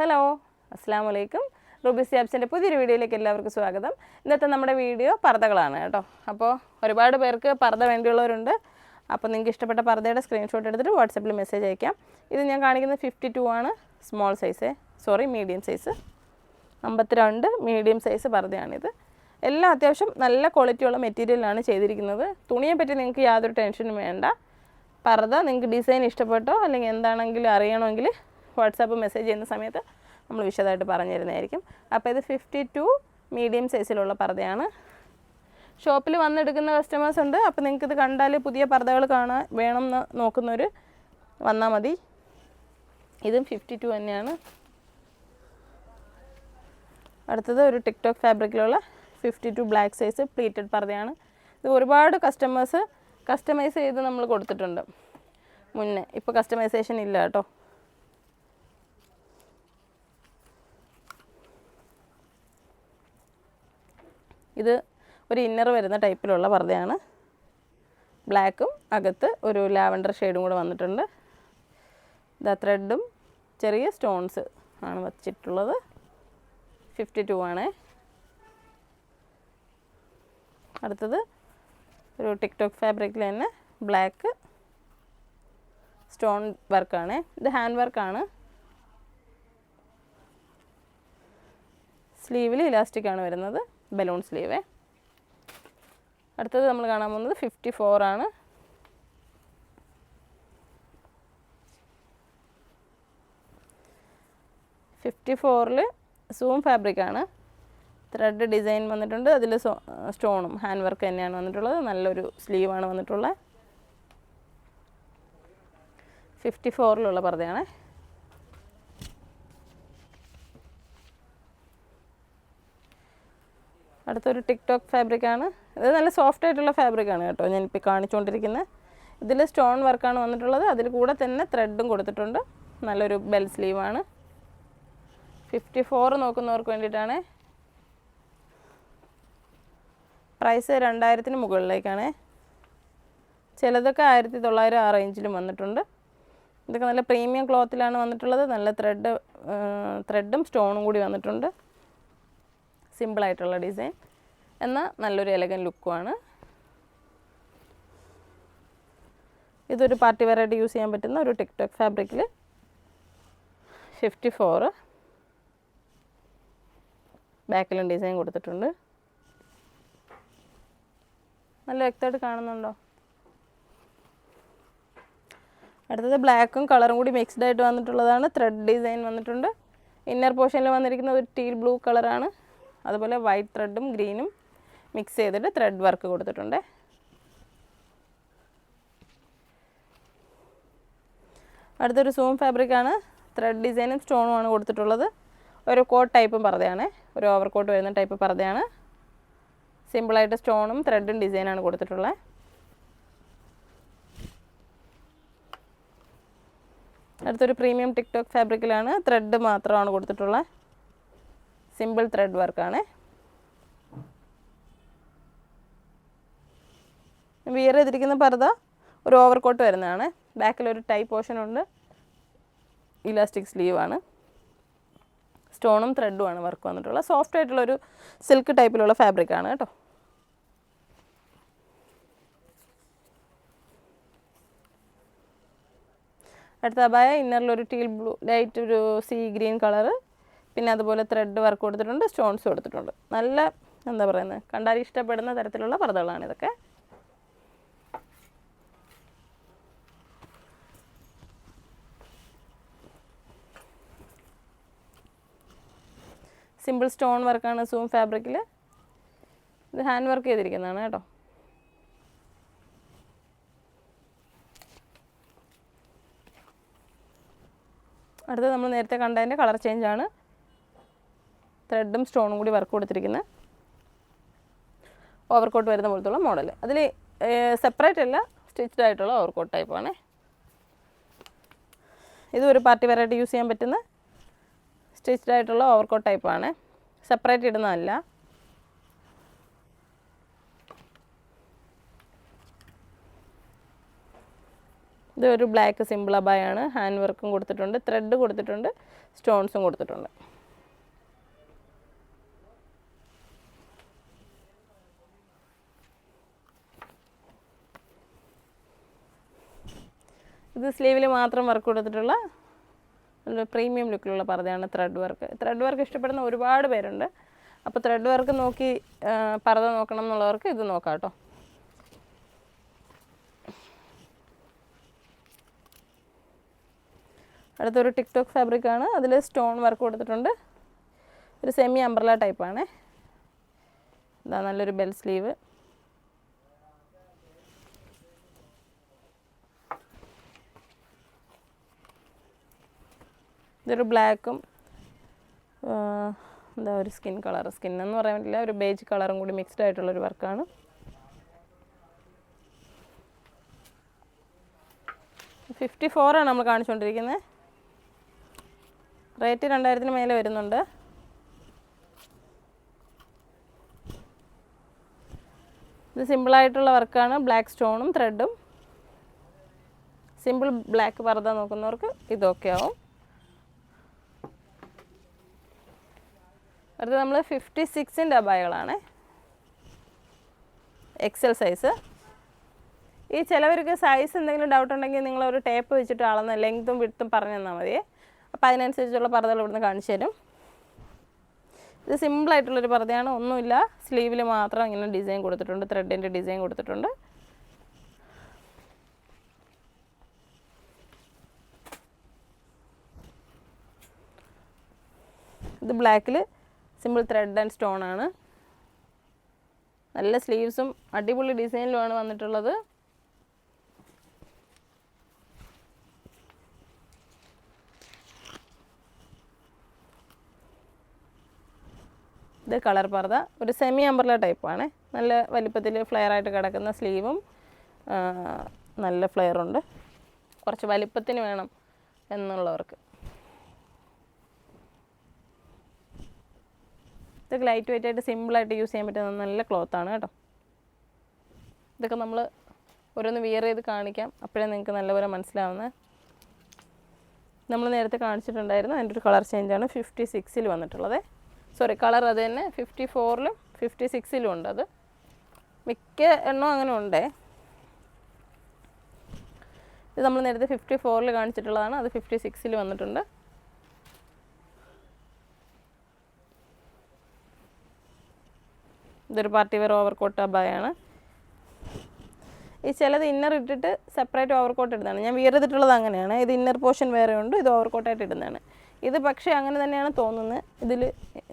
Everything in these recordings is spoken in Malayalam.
ഹലോ അസ്സാം വലൈക്കും റൂബി സ്യാബ്സിന്റെ പുതിയൊരു വീഡിയോയിലേക്ക് എല്ലാവർക്കും സ്വാഗതം. ഇന്നത്തെ നമ്മുടെ വീഡിയോ പർദ്ദകളാണ് കേട്ടോ. അപ്പോൾ ഒരുപാട് പേർക്ക് പർദ്ദ വേണ്ടിയുള്ളവരുണ്ട്. അപ്പോൾ നിങ്ങൾക്ക് ഇഷ്ടപ്പെട്ട പർദ്ദയുടെ സ്ക്രീൻഷോട്ട് എടുത്തിട്ട് വാട്സപ്പിൽ മെസ്സേജ് അയക്കാം. ഇത് ഞാൻ കാണിക്കുന്നത് ഫിഫ്റ്റി ടു ആണ് small size sorry medium size അമ്പത്തിരണ്ട് മീഡിയം സൈസ് പർദ്ദയാണിത്. എല്ലാം അത്യാവശ്യം നല്ല ക്വാളിറ്റിയുള്ള മെറ്റീരിയലാണ് ചെയ്തിരിക്കുന്നത്. തുണിയെ പറ്റി നിങ്ങൾക്ക് യാതൊരു ടെൻഷനും വേണ്ട. പർദ്ദ നിങ്ങൾക്ക് ഡിസൈൻ ഇഷ്ടപ്പെട്ടോ അല്ലെങ്കിൽ എന്താണെങ്കിലും അറിയണമെങ്കിൽ വാട്സാപ്പ് മെസ്സേജ് ചെയ്യുന്ന സമയത്ത് നമ്മൾ വിശദമായിട്ട് പറഞ്ഞു തരുന്നതായിരിക്കും അപ്പോൾ ഇത് ഫിഫ്റ്റി ടു മീഡിയം സൈസിലുള്ള പർദ്ദയാണ്. ഷോപ്പിൽ വന്നെടുക്കുന്ന കസ്റ്റമേഴ്സ് ഉണ്ട്. അപ്പോൾ നിങ്ങൾക്ക് ഇത് കണ്ടാൽ പുതിയ പർദ്ദകൾ കാണാൻ വേണം എന്ന് നോക്കുന്നവർ വന്നാൽ മതി. ഇതും ഫിഫ്റ്റി ടു തന്നെയാണ്. അടുത്തത് ഒരു TikTok ഫാബ്രിക്കിലുള്ള fifty two black size pleated പർദ്ദയാണ്. ഇത് ഒരുപാട് കസ്റ്റമേഴ്സ് കസ്റ്റമൈസ് ചെയ്ത് നമ്മൾ കൊടുത്തിട്ടുണ്ട്. മുന്നേ. ഇപ്പോൾ കസ്റ്റമൈസേഷൻ ഇല്ല കേട്ടോ. ഇത് ഒരു ഇന്നർ വരുന്ന ടൈപ്പിലുള്ള പർദ്ദയാണ്. ബ്ലാക്കും അകത്ത് ഒരു ലാവൻഡർ ഷെയ്ഡും കൂടെ വന്നിട്ടുണ്ട്. ദ ത്രെഡും ചെറിയ സ്റ്റോൺസ് ആണ് വച്ചിട്ടുള്ളത്. ഫിഫ്റ്റി ടു ആണ്. അടുത്തത് ഒരു ടിക്ടോക്ക് ഫാബ്രിക്കിൽ തന്നെ ബ്ലാക്ക് സ്റ്റോൺ വർക്കാണ് ഇത് ഹാൻഡ് വർക്കാണ് സ്ലീവിൽ ഇലാസ്റ്റിക് ആണ് വരുന്നത്. ബലൂൺ സ്ലീവ് അടുത്തത് നമ്മൾ കാണാൻ പോകുന്നത് ഫിഫ്റ്റി ആണ്. ഫിഫ്റ്റി ഫോറിൽ സൂം ഫാബ്രിക്കാണ് ത്രെഡ് ഡിസൈൻ വന്നിട്ടുണ്ട്. അതിൽ സ്റ്റോണും ഹാൻഡ് വർക്ക് തന്നെയാണ് വന്നിട്ടുള്ളത്. നല്ലൊരു സ്ലീവാണ് വന്നിട്ടുള്ളത്. ഫിഫ്റ്റി ഫോറിലുള്ള പർദ്ദയാണ്. അടുത്തൊരു ടിക്ടോക്ക് ഫാബ്രിക്കാണ്. ഇത് നല്ല സോഫ്റ്റ് ആയിട്ടുള്ള ഫാബ്രിക്കാണ് കേട്ടോ ഞാനിപ്പോൾ കാണിച്ചുകൊണ്ടിരിക്കുന്നത് ഇതിൽ സ്റ്റോൺ വർക്കാണ് വന്നിട്ടുള്ളത്. അതിൽ കൂടെ തന്നെ ത്രെഡും കൊടുത്തിട്ടുണ്ട്. നല്ലൊരു ബെൽ സ്ലീവാണ് ഫിഫ്റ്റി ഫോർ നോക്കുന്നവർക്ക് വേണ്ടിയിട്ടാണ്. പ്രൈസ് രണ്ടായിരത്തിന് മുകളിലേക്കാണ്. ചിലതൊക്കെ ആയിരത്തി തൊള്ളായിരം ആ റേഞ്ചിലും വന്നിട്ടുണ്ട്. ഇതൊക്കെ നല്ല പ്രീമിയം ക്ലോത്തിലാണ് വന്നിട്ടുള്ളത്. നല്ല ത്രെഡ് ത്രെഡും സ്റ്റോണും കൂടി വന്നിട്ടുണ്ട്. സിമ്പിളായിട്ടുള്ള ഡിസൈൻ. എന്നാൽ നല്ലൊരു എലഗൻ ലുക്കുമാണ് ഇതൊരു പാർട്ടി വെറൈറ്റി യൂസ് ചെയ്യാൻ പറ്റുന്ന ഒരു ടിക്ടോക്ക് ഫാബ്രിക്കിൽ ഫിഫ്റ്റി ഫോറ് ബാക്കിലും ഡിസൈൻ കൊടുത്തിട്ടുണ്ട്. നല്ല വ്യക്തമായിട്ട് കാണുന്നുണ്ടോ? അടുത്തത് ബ്ലാക്കും കളറും കൂടി മിക്സ്ഡ് ആയിട്ട് വന്നിട്ടുള്ളതാണ്. ത്രെഡ് ഡിസൈൻ വന്നിട്ടുണ്ട്. ഇന്നർ പോർഷനിൽ വന്നിരിക്കുന്നത് ഒരു ടീൽ ബ്ലൂ കളറാണ് അതുപോലെ വൈറ്റ് ത്രെഡും ഗ്രീനും മിക്സ് ചെയ്തിട്ട് ത്രെഡ് വർക്ക് കൊടുത്തിട്ടുണ്ട്. അടുത്തൊരു സൂം ഫാബ്രിക്കാണ് ത്രെഡ് ഡിസൈനും സ്റ്റോണും ആണ് കൊടുത്തിട്ടുള്ളത്. ഒരു കോട്ട് ടൈപ്പും പർദ്ദയാണ്. ഒരു ഓവർ കോട്ട് വരുന്ന ടൈപ്പ് പർദ്ദയാണ്. സിമ്പിളായിട്ട് സ്റ്റോണും ത്രെഡും ഡിസൈനാണ് കൊടുത്തിട്ടുള്ളത്. അടുത്തൊരു പ്രീമിയം ടിക്ടോക്ക് ഫാബ്രിക്കിലാണ് ത്രെഡ് മാത്രമാണ് കൊടുത്തിട്ടുള്ളത്. സിമ്പിൾ ത്രെഡ് വർക്കാണ്. വിയർ ചെയ്തിരിക്കുന്ന പർദ്ദ ഒരു ഓവർ കോട്ട് വരുന്നതാണ്. ബാക്കിൽ ഒരു ടൈ പോർഷൻ ഉണ്ട്. ഇലാസ്റ്റിക് സ്ലീവാണ് സ്റ്റോണും ത്രെഡുമാണ് വർക്ക് വന്നിട്ടുള്ളത്. സോഫ്റ്റ് ആയിട്ടുള്ള ഒരു സിൽക്ക് ടൈപ്പിലുള്ള ഫാബ്രിക് ആണ് കേട്ടോ. അടുത്ത അബായ ഇന്നറിലൊരു ടീൽ ബ്ലൂ ലൈറ്റ് ഒരു സീ ഗ്രീൻ കളറ്. പിന്നെ അതുപോലെ ത്രെഡ് വർക്ക് കൊടുത്തിട്ടുണ്ട് സ്റ്റോൺസ് കൊടുത്തിട്ടുണ്ട്. നല്ല എന്താ പറയുന്നത് കണ്ടാൽ ഇഷ്ടപ്പെടുന്ന തരത്തിലുള്ള പർദ്ദകളാണ് ഇതൊക്കെ. സിമ്പിൾ സ്റ്റോൺ വർക്കാണ് സൂം ഫാബ്രിക്കിൽ ഇത് ഹാൻഡ് വർക്ക് ചെയ്തിരിക്കുന്നതാണ് കേട്ടോ. അടുത്തത് നമ്മൾ നേരത്തെ കണ്ടതിന്റെ കളർ ചേഞ്ച് ആണ്. ത്രെഡും സ്റ്റോണും കൂടി വർക്ക് കൊടുത്തിരിക്കുന്ന ഓവർകോട്ട് വരുന്ന പോലത്തുള്ള മോഡൽ അതിൽ സെപ്പറേറ്റ് അല്ല സ്റ്റിച്ച്ഡ് ആയിട്ടുള്ള ഓവർകോട്ട് ടൈപ്പാണ് ഇത് ഒരു പാർട്ടി വെറൈറ്റി യൂസ് ചെയ്യാൻ പറ്റുന്ന സ്റ്റിച്ച്ഡ് ആയിട്ടുള്ള ഓവർകോട്ട് ടൈപ്പാണ് സെപ്പറേറ്റ് ഇടുന്നതല്ല. ഇത് ഒരു ബ്ലാക്ക് സിമ്പിൾ അബായാണ് ഹാൻഡ് വർക്കും കൊടുത്തിട്ടുണ്ട് ത്രെഡ് കൊടുത്തിട്ടുണ്ട് സ്റ്റോൺസും കൊടുത്തിട്ടുണ്ട്. ഇത് സ്ലീവിൽ മാത്രം വർക്ക് കൊടുത്തിട്ടുള്ള ഒരു പ്രീമിയം ലുക്കിലുള്ള പർദ്ദയാണ് ത്രെഡ് വർക്ക് ത്രെഡ് വർക്ക് ഇഷ്ടപ്പെടുന്ന ഒരുപാട് പേരുണ്ട്. അപ്പോൾ ത്രെഡ് വർക്ക് നോക്കി പർദ്ദ നോക്കണം എന്നുള്ളവർക്ക് ഇത് നോക്കാം കേട്ടോ. അടുത്തൊരു ടിക്ടോക്ക് ഫാബ്രിക് ആണ്. അതിൽ സ്റ്റോൺ വർക്ക് കൊടുത്തിട്ടുണ്ട്. ഒരു സെമി അംബ്രല ടൈപ്പാണ് ഇതാ നല്ലൊരു ബെൽ സ്ലീവ് ഇതൊരു ബ്ലാക്കും എന്താ ഒരു സ്കിൻ കളർ. സ്കിൻ എന്ന് പറയാൻ പറ്റില്ല ഒരു ബേജ് കളറും കൂടി മിക്സ്ഡ് ആയിട്ടുള്ളൊരു വർക്കാണ്. ഫിഫ്റ്റി ഫോറാണ് നമ്മൾ കാണിച്ചുകൊണ്ടിരിക്കുന്നത് റേറ്റ് രണ്ടായിരത്തിന് മേലെ വരുന്നുണ്ട്. ഇത് സിമ്പിളായിട്ടുള്ള വർക്കാണ് ബ്ലാക്ക് സ്റ്റോണും ത്രെഡും സിമ്പിൾ ബ്ലാക്ക് പർദ്ദ നോക്കുന്നവർക്ക് ഇതൊക്കെ ആവും. അടുത്ത നമ്മൾ ഫിഫ്റ്റി സിക്സിന്റെ അബായകളാണ് എക്സൽ സൈസ് ഈ ചിലവർക്ക് സൈസ് എന്തെങ്കിലും ഡൗട്ട് ഉണ്ടെങ്കിൽ നിങ്ങൾ ഒരു ടേപ്പ് വെച്ചിട്ട് അളന്ന് ലെങ്ത്തും വിടുത്തും പറഞ്ഞു തന്നാൽ മതി. അപ്പോൾ അതിനനുസരിച്ചുള്ള പർദ്ദകൾ ഇവിടുന്ന് കാണിച്ചു തരും. ഇത് സിമ്പിളായിട്ടുള്ളൊരു പർദ്ദയാണ്. ഒന്നുമില്ല. സ്ലീവിൽ മാത്രം ഇങ്ങനെ ഡിസൈൻ കൊടുത്തിട്ടുണ്ട്. ത്രെഡിന്റെ ഡിസൈൻ കൊടുത്തിട്ടുണ്ട്. ഇത് ബ്ലാക്കിൽ സിമ്പിൾ ത്രെഡ് ആൻഡ് സ്റ്റോൺ ആണ്. നല്ല സ്ലീവ്സും അടിപൊളി ഡിസൈനിലുമാണ് വന്നിട്ടുള്ളത്. ഇത് കളർ പർദ്ദ ഒരു സെമി അമ്പർല ടൈപ്പാണ് നല്ല വലിപ്പത്തിൽ ഫ്ലെയർ ആയിട്ട് കിടക്കുന്ന സ്ലീവും നല്ല ഫ്ലെയറുണ്ട് കുറച്ച് വലിപ്പത്തിന് വേണം എന്നുള്ളവർക്ക്. ഇതൊക്കെ ലൈറ്റ് വെയിറ്റ് ആയിട്ട് സിമ്പിളായിട്ട് യൂസ് ചെയ്യാൻ പറ്റുന്ന നല്ല ക്ലോത്താണ് കേട്ടോ. ഇതൊക്കെ നമ്മൾ ഓരോന്ന് വിയർ ചെയ്ത് കാണിക്കാം. അപ്പോഴേ നിങ്ങൾക്ക് നല്ലപോലെ മനസ്സിലാവുന്നത് നമ്മൾ നേരത്തെ കാണിച്ചിട്ടുണ്ടായിരുന്നു അതിന്റെ ഒരു കളർ ചേഞ്ചാണ് ഫിഫ്റ്റി സിക്സിൽ വന്നിട്ടുള്ളത്. സോറി കളർ അത് തന്നെ ഫിഫ്റ്റി ഫോറിലും ഫിഫ്റ്റി സിക്സിലും ഉണ്ട് അത്. മിക്ക എണ്ണവും അങ്ങനെ ഉണ്ടേ. ഇത് നമ്മൾ നേരത്തെ ഫിഫ്റ്റി ഫോറിൽ കാണിച്ചിട്ടുള്ളതാണ് അത് ഫിഫ്റ്റി സിക്സിൽ വന്നിട്ടുണ്ട്. ഇതൊരു പാർട്ടി വെയർ ഓവർ കോട്ട് അബായാണ് ഈ ചിലത് ഇന്നർ ഇട്ടിട്ട് സെപ്പറേറ്റ് ഓവർ കോട്ട് ഇടുന്നതാണ്. ഞാൻ വിയർ അങ്ങനെയാണ്. ഇത് ഇന്നർ പോർഷൻ വേറെ ഉണ്ട് ഇത് ഓവർ കോട്ടായിട്ട് ഇടുന്നതാണ്. ഇത് പക്ഷേ അങ്ങനെ തന്നെയാണ് തോന്നുന്നത്. ഇതിൽ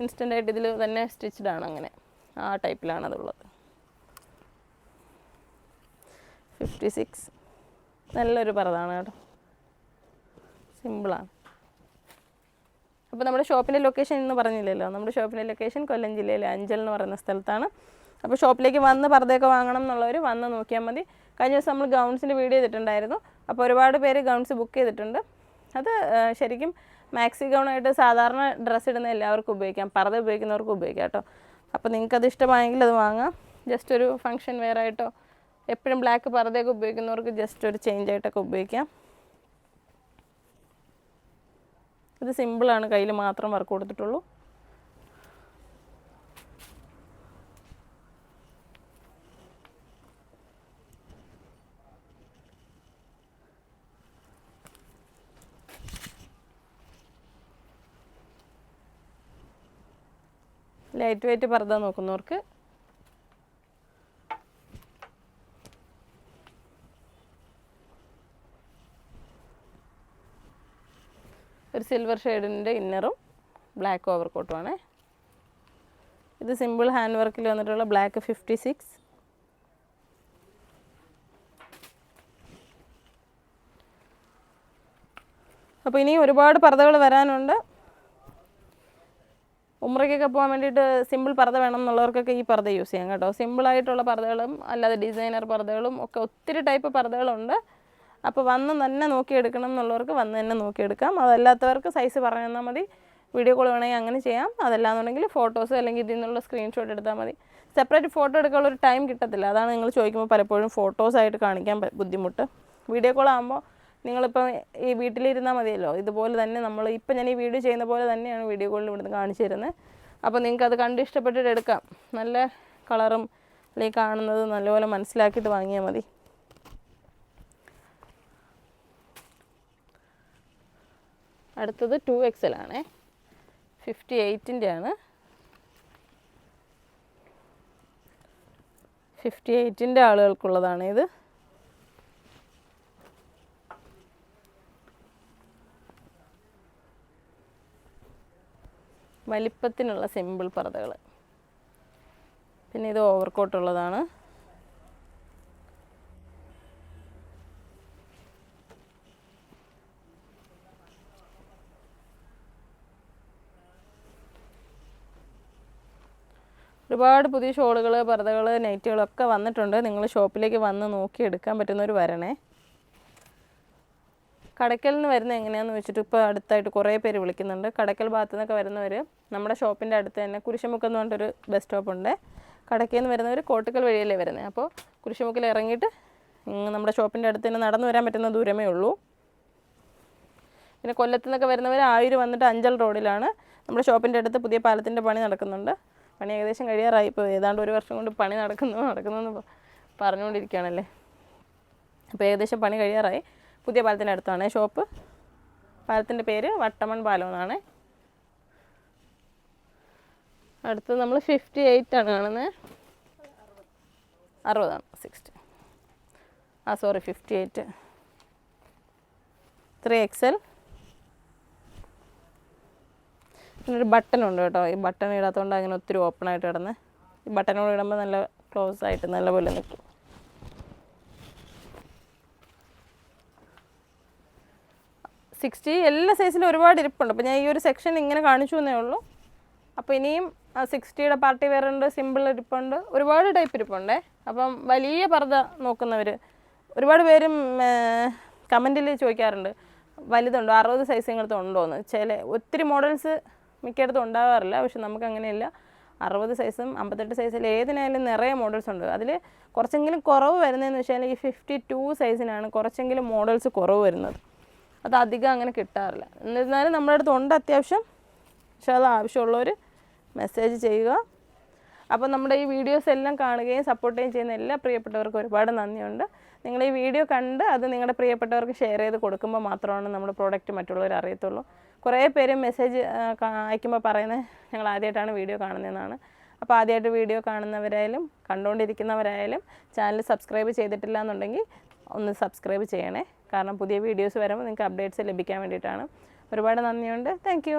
ഇൻസ്റ്റന്റ് ആയിട്ട് ഇതിൽ തന്നെ സ്റ്റിച്ച്ഡ് ആണ് അങ്ങനെ. ആ ടൈപ്പിലാണ് അതുള്ളത്. ഫിഫ്റ്റി സിക്സ് നല്ലൊരു പറതാണ് കേട്ടോ. സിമ്പിളാണ് അപ്പോൾ നമ്മുടെ ഷോപ്പിന്റെ ലൊക്കേഷൻ ഇന്ന് പറഞ്ഞില്ലല്ലോ. നമ്മുടെ ഷോപ്പിന്റെ ലൊക്കേഷൻ കൊല്ലം ജില്ലയിലെ അഞ്ചൽ എന്ന് പറയുന്ന സ്ഥലത്താണ്. അപ്പോൾ ഷോപ്പിലേക്ക് വന്ന് പർദ്ദയൊക്കെ വാങ്ങണം എന്നുള്ളവർ വന്ന് നോക്കിയാൽ മതി. കഴിഞ്ഞ ദിവസം നമ്മൾ ഗൗൺസിന്റെ വീഡിയോ ചെയ്തിട്ടുണ്ടായിരുന്നു. അപ്പോൾ ഒരുപാട് പേര് ഗൗൺസ് ബുക്ക് ചെയ്തിട്ടുണ്ട്. അത് ശരിക്കും മാക്സി ഗൗണായിട്ട് സാധാരണ ഡ്രസ്സ് ഇടുന്ന എല്ലാവർക്കും ഉപയോഗിക്കാം. പർദ്ദ ഉപയോഗിക്കുന്നവർക്കും ഉപയോഗിക്കാം കേട്ടോ. അപ്പോൾ നിങ്ങൾക്കത് ഇഷ്ടമായെങ്കിൽ അത് വാങ്ങാം. ജസ്റ്റ് ഒരു ഫങ്ഷൻ വെയർ ആയിട്ടോ എപ്പോഴും ബ്ലാക്ക് പർദ്ദയൊക്കെ ഉപയോഗിക്കുന്നവർക്ക് ജസ്റ്റ് ഒരു ചേഞ്ച് ആയിട്ടൊക്കെ ഉപയോഗിക്കാം. ഇത് സിമ്പിളാണ് കയ്യിൽ മാത്രം വർക്ക് കൊടുത്തിട്ടുള്ളൂ. ലൈറ്റ് വെയിറ്റ് പർദ്ദ നോക്കുന്നവർക്ക് സിൽവർ ഷെയ്ഡിന്റെ ഇന്നറും ബ്ലാക്ക് ഓവർ കോട്ടുമാണ് ഇത് സിമ്പിൾ ഹാൻഡ് വർക്കിൽ വന്നിട്ടുള്ള ബ്ലാക്ക് ഫിഫ്റ്റി സിക്സ്. അപ്പോൾ ഇനി ഒരുപാട് പർദ്ദകൾ വരാനുണ്ട്. ഉമ്രയ്ക്കൊക്കെ പോകാൻ വേണ്ടിയിട്ട് സിമ്പിൾ പർദ്ദ വേണം എന്നുള്ളവർക്കൊക്കെ ഈ പർദ്ദ യൂസ് ചെയ്യാം കേട്ടോ. സിമ്പിളായിട്ടുള്ള പർദ്ദകളും അല്ലാതെ ഡിസൈനർ പർദ്ദകളും ഒക്കെ ഒത്തിരി ടൈപ്പ് പർദ്ദകളുണ്ട്. അപ്പോൾ വന്ന് തന്നെ നോക്കിയെടുക്കണം എന്നുള്ളവർക്ക് വന്ന് തന്നെ നോക്കിയെടുക്കാം. അതല്ലാത്തവർക്ക് സൈസ് പറഞ്ഞു തന്നാൽ മതി. വീഡിയോ കോൾ വേണമെങ്കിൽ അങ്ങനെ ചെയ്യാം. അതല്ലാന്നുണ്ടെങ്കിൽ ഫോട്ടോസ് അല്ലെങ്കിൽ ഇതിൽ നിന്നുള്ള സ്ക്രീൻഷോട്ട് എടുത്താൽ മതി. സെപ്പറേറ്റ് ഫോട്ടോ എടുക്കാനുള്ള ഒരു ടൈം കിട്ടത്തില്ല. അതാണ് നിങ്ങൾ ചോദിക്കുമ്പോൾ പലപ്പോഴും ഫോട്ടോസായിട്ട് കാണിക്കാൻ ബുദ്ധിമുട്ട്. വീഡിയോ കോൾ ആകുമ്പോൾ നിങ്ങളിപ്പം ഈ വീട്ടിലിരുന്നാൽ മതിയല്ലോ. ഇതുപോലെ തന്നെ നമ്മൾ ഇപ്പം ഞാൻ ഈ വീഡിയോ ചെയ്യുന്ന പോലെ തന്നെയാണ് വീഡിയോ കോളിൽ ഇവിടുന്ന് കാണിച്ചു തരുന്നത്. അപ്പോൾ നിങ്ങൾക്ക് അത് കണ്ട് ഇഷ്ടപ്പെട്ടിട്ട് എടുക്കാം. നല്ല കളറും അല്ലെങ്കിൽ കാണുന്നത് നല്ലപോലെ മനസ്സിലാക്കിയിട്ട് വാങ്ങിയാൽ മതി. അടുത്തത് ടു എക്സൽ ആണേ. ഫിഫ്റ്റി എയ്റ്റിന്റെ ആണ് ഫിഫ്റ്റി എയ്റ്റിന്റെ ആളുകൾക്കുള്ളതാണ് ഇത്. വലിപ്പത്തിനുള്ള സിമ്പിൾ പർദ്ദകൾ പിന്നെ ഇത് ഓവർകോട്ടുള്ളതാണ് ഒരുപാട് പുതിയ ഷോളുകൾ പർദ്ദകൾ നൈറ്റുകളൊക്കെ വന്നിട്ടുണ്ട്. നിങ്ങൾ ഷോപ്പിലേക്ക് വന്ന് നോക്കി എടുക്കാൻ പറ്റുന്നവർ വരണേ. കടയ്ക്കൽ നിന്ന് വരുന്ന എങ്ങനെയാണെന്ന് വെച്ചിട്ട് ഇപ്പോൾ അടുത്തായിട്ട് കുറേ പേര് വിളിക്കുന്നുണ്ട്. കടയ്ക്കൽ ഭാഗത്തു നിന്നൊക്കെ വരുന്നവർ നമ്മുടെ ഷോപ്പിന്റെ അടുത്ത് തന്നെ കുരിശുമുക്ക് എന്ന് പറഞ്ഞിട്ടൊരു ബസ് സ്റ്റോപ്പ് ഉണ്ട് കടയ്ക്കൽ നിന്ന് വരുന്നവർ കോട്ടക്കൽ വഴിയല്ലേ വരുന്നത് അപ്പോൾ കുരിശുമുക്കിൽ ഇറങ്ങിയിട്ട് നമ്മുടെ ഷോപ്പിന്റെ അടുത്ത് തന്നെ നടന്നു വരാൻ പറ്റുന്ന ദൂരമേ ഉള്ളൂ. പിന്നെ കൊല്ലത്തു നിന്നൊക്കെ വരുന്നവർ ആയിരം വന്നിട്ട് അഞ്ചൽ റോഡിലാണ്. നമ്മുടെ ഷോപ്പിന്റെ അടുത്ത് പുതിയ പാലത്തിന്റെ പണി നടക്കുന്നുണ്ട്. പണി ഏകദേശം കഴിയാറായി. ഇപ്പോൾ ഏതാണ്ട് ഒരു വർഷം കൊണ്ട് പണി നടക്കുന്നു നടക്കുന്നു പറഞ്ഞുകൊണ്ടിരിക്കുകയാണല്ലേ. അപ്പോൾ ഏകദേശം പണി കഴിയാറായി. പുതിയ പാലത്തിന്റെ അടുത്താണ് ഷോപ്പ്. പാലത്തിന്റെ പേര് വട്ടമൺ പാലം എന്നാണ്. അടുത്ത് നമ്മൾ ഫിഫ്റ്റി എയ്റ്റ് ആണ് കാണുന്നത് അറുപതാണ് സിക്സ്റ്റി ആ sorry fifty eight three XL പിന്നെ ഒരു ബട്ടൺ ഉണ്ട് കേട്ടോ. ഈ ബട്ടൺ ഇടാത്തതുകൊണ്ട് അങ്ങനെ ഒത്തിരി ഓപ്പൺ ആയിട്ട് കിടന്ന്. ഈ ബട്ടനോട് ഇടുമ്പോൾ നല്ല ക്ലോസ് ആയിട്ട് നല്ല പോലെ നിൽക്കും സിക്സ്റ്റി എല്ലാ സൈസിലും ഒരുപാട് ഇരിപ്പുണ്ട്. അപ്പോൾ ഞാൻ ഈ ഒരു സെക്ഷൻ ഇങ്ങനെ കാണിച്ചു എന്നേ ഉള്ളൂ. അപ്പോൾ ഇനിയും സിക്സ്റ്റിയുടെ പാർട്ടി വേറെ ഉണ്ട് സിമ്പിൾ ഇരിപ്പുണ്ട്. ഒരുപാട് ടൈപ്പ് ഇരിപ്പുണ്ടേ. അപ്പം വലിയ പർദ്ദ നോക്കുന്നവർ ഒരുപാട് പേരും കമന്റിൽ ചോദിക്കാറുണ്ട്. വലുതുണ്ടോ? അറുപത് സൈസ് ഇങ്ങനത്തെ ഉണ്ടോ എന്ന് ചില ഒത്തിരി മോഡൽസ് മിക്കയിടത്തും ഉണ്ടാകാറില്ല പക്ഷെ നമുക്ക് അങ്ങനെയില്ല അറുപത് സൈസും അമ്പത്തെട്ട് സൈസിൽ ഏതിനായാലും നിറയെ മോഡൽസ് ഉണ്ട്. അതിൽ കുറച്ചെങ്കിലും കുറവ് വരുന്നതെന്ന് വെച്ചാൽ ഈ ഫിഫ്റ്റി ടു സൈസിനാണ് കുറച്ചെങ്കിലും മോഡൽസ് കുറവ് വരുന്നത്. അത് അധികം അങ്ങനെ കിട്ടാറില്ല. എന്നിരുന്നാലും നമ്മുടെ അടുത്ത് ഉണ്ട് അത്യാവശ്യം. പക്ഷെ അത് ആവശ്യമുള്ളവർ മെസ്സേജ് ചെയ്യുക. അപ്പോൾ നമ്മുടെ ഈ വീഡിയോസ് എല്ലാം കാണുകയും സപ്പോർട്ട് ചെയ്യുകയും ചെയ്യുന്ന എല്ലാ പ്രിയപ്പെട്ടവർക്കും ഒരുപാട് നന്ദിയുണ്ട്. നിങ്ങൾ ഈ വീഡിയോ കണ്ട് അത് നിങ്ങളുടെ പ്രിയപ്പെട്ടവർക്ക് ഷെയർ ചെയ്ത് കൊടുക്കുമ്പോൾ മാത്രമാണ് നമ്മുടെ പ്രോഡക്റ്റ് മറ്റുള്ളവർ അറിയത്തുള്ളൂ. കുറേ പേര് മെസ്സേജ് അയക്കുമ്പോൾ പറയുന്നത് ഞങ്ങൾ ആദ്യമായിട്ടാണ് വീഡിയോ കാണുന്നതെന്നാണ്. അപ്പോൾ ആദ്യമായിട്ട് വീഡിയോ കാണുന്നവരായാലും കണ്ടുകൊണ്ടിരിക്കുന്നവരായാലും ചാനൽ സബ്സ്ക്രൈബ് ചെയ്തിട്ടില്ല എന്നുണ്ടെങ്കിൽ ഒന്ന് സബ്സ്ക്രൈബ് ചെയ്യണേ. കാരണം പുതിയ വീഡിയോസ് വരുമ്പോൾ നിങ്ങൾക്ക് അപ്ഡേറ്റ്സ് ലഭിക്കാൻ വേണ്ടിയിട്ടാണ്. ഒരുപാട് നന്ദിയുണ്ട്. താങ്ക്